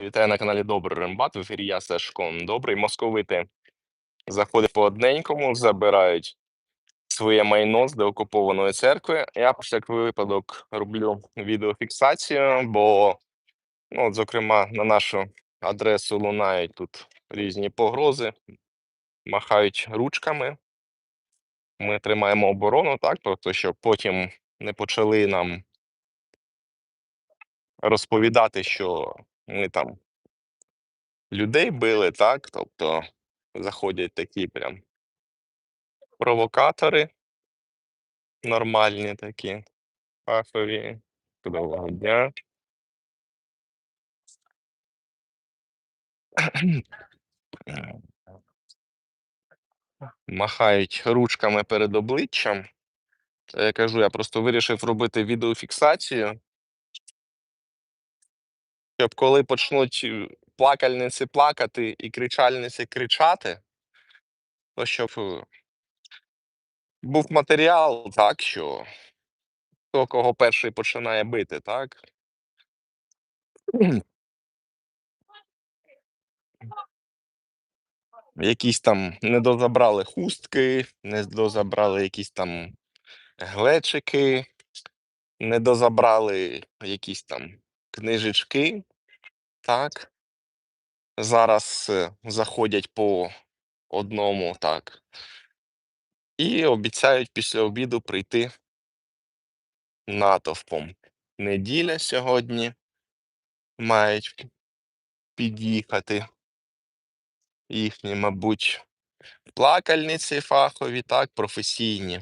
Вітаю на каналі Добрий Рембат. В ефірі я Сашко Добрий. Московити заходять по одненькому, забирають своє майно з деокупованої церкви. Я про всяк випадок роблю відеофіксацію, бо, ну, от, зокрема, на нашу адресу лунають тут різні погрози, махають ручками. Ми тримаємо оборону, так, тобто, щоб потім не почали нам розповідати, що ми там людей били, так? Тобто заходять такі прям провокатори нормальні такі, фахові. Доброго дня. Махають ручками перед обличчям. Я кажу, я просто вирішив робити відеофіксацію. Щоб коли почнуть е, плакальниці плакати і кричальниці кричати, то щоб е, був матеріал, так, що хто кого перший починає бити, так? Якісь там недозабрали хустки, недозабрали якісь там глечики, недозабрали якісь там книжечки, так? Зараз е, заходять по одному, так. І обіцяють після обіду прийти натовпом. Неділя сьогодні мають під'їхати їхні, мабуть, плакальниці фахові, так, професійні.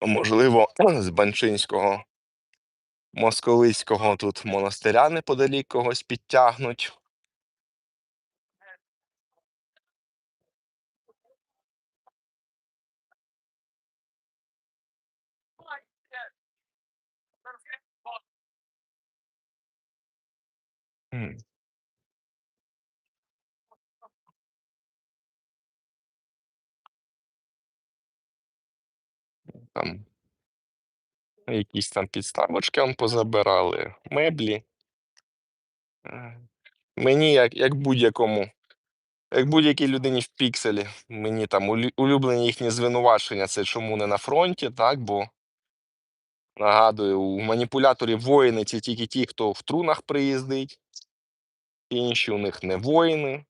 Можливо, з Банчинського московицького тут монастиря неподалік когось підтягнуть. Там якісь там підставочки он позабирали, меблі. Мені, як, як будь-якому, як будь-якій людині в пікселі, мені там улюблені їхні звинувачення, це чому не на фронті, так? Бо нагадую, у маніпуляторів воїни це тільки ті, хто в трунах приїздить, інші у них не воїни,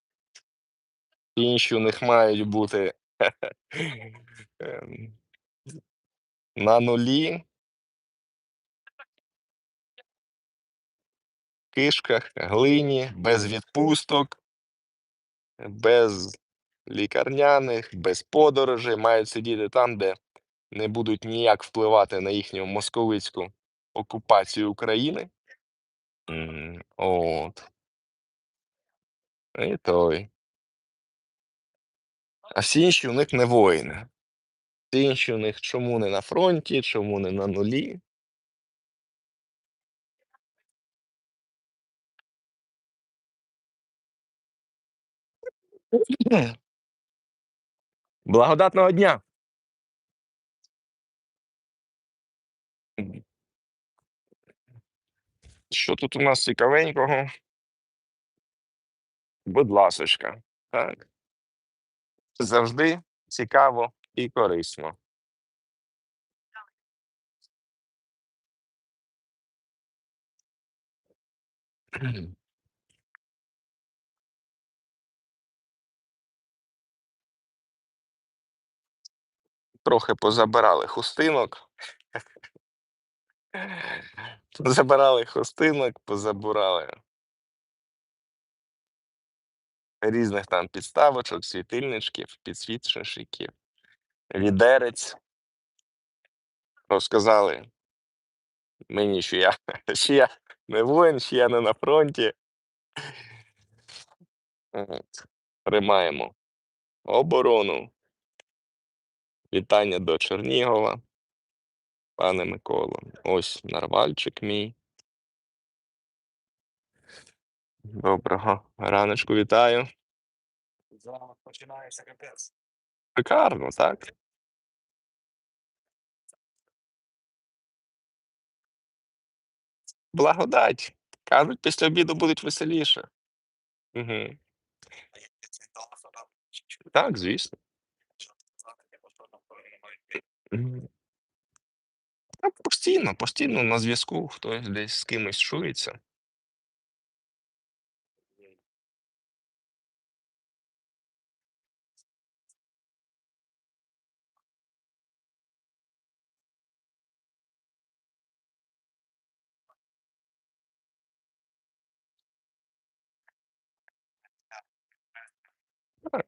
інші у них мають бути ем, на нулі, кишках, глині, без відпусток, без лікарняних, без подорожей, мають сидіти там, де не будуть ніяк впливати на їхню московицьку окупацію України. От. І той. А всі інші у них не воїни. Всі інші у них чому не на фронті, чому не на нулі. Благодатного дня! Що тут у нас цікавенького? Будь ласочка. Так. Завжди цікаво і корисно. Трохи позабирали хустинок. Позабирали хустинок, позабирали різних там підставочок, світильничків, підсвічників, відерець. Розказали мені, що я, що я не воїн, що я не на фронті. Тримаємо оборону. Вітання до Чернігова, пане Миколо. Ось нарвальчик мій. Доброго раночку вітаю. Зранок починається капець. Шикарно, так? Благодать. Кажуть, після обіду будуть веселіше. Угу. Так, звісно. що сказати, бо що там повинні Та постійно, постійно на зв'язку, хтось десь з кимось чується. Так.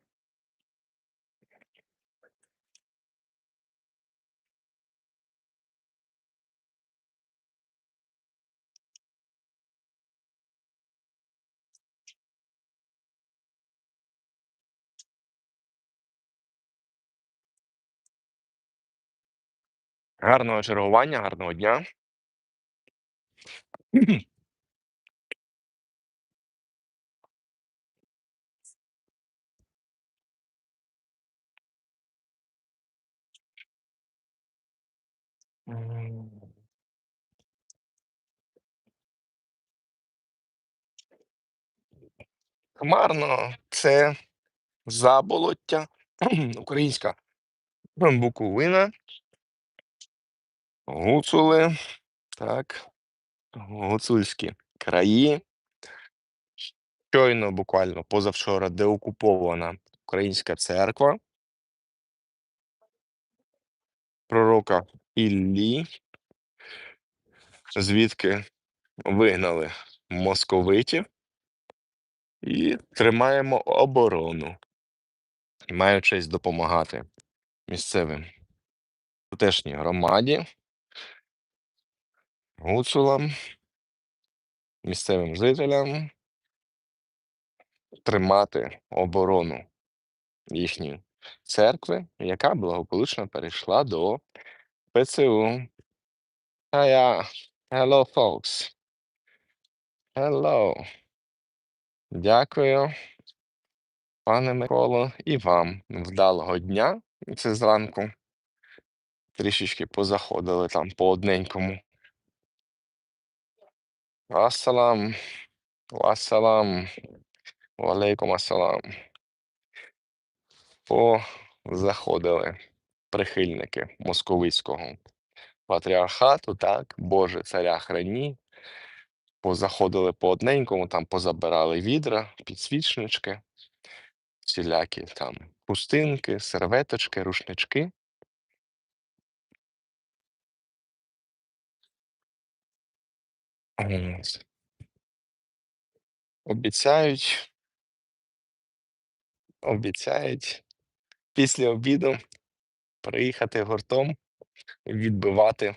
Гарного чергування, гарного дня. Хмарно, це заболоття, українська буковина, гуцули, так, гуцульські краї. Щойно, буквально позавчора, деокупована українська церква. Пророка Іллі, звідки вигнали московитів і тримаємо оборону. Маю честь допомагати місцевим тутешній громаді, гуцулам, місцевим жителям тримати оборону їхньої церкви, яка благополучно перейшла до ПЦУ. А я hello, folks. Hello. Дякую, пане Миколо, і вам вдалого дня. Це зранку. Трішечки позаходили там по одненькому. Ассалам, вассалам, валейкум ассалам. Позаходили прихильники московицького патріархату, так, Боже, царя храні. Позаходили по одненькому, там позабирали відра, підсвічнички, всілякі там хустинки, серветочки, рушнички. Обіцяють, обіцяють після обіду приїхати гуртом відбивати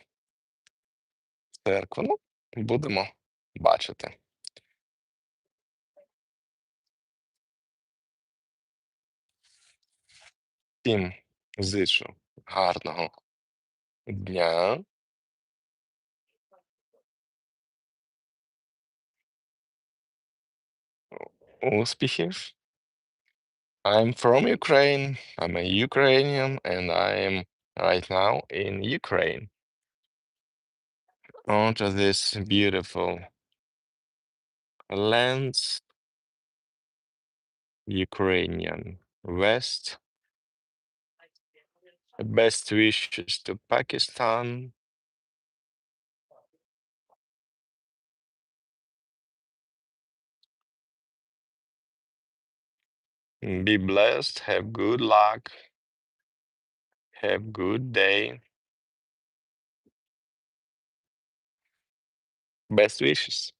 церкву. Ну, будемо бачити. Всім зичу гарного дня. Успіхів. I'm from Ukraine. I'm a Ukrainian and I'm right now in Ukraine. Onto this beautiful lands, Ukrainian West. Best wishes to Pakistan. Be blessed. Have good luck. Have good day. Best wishes.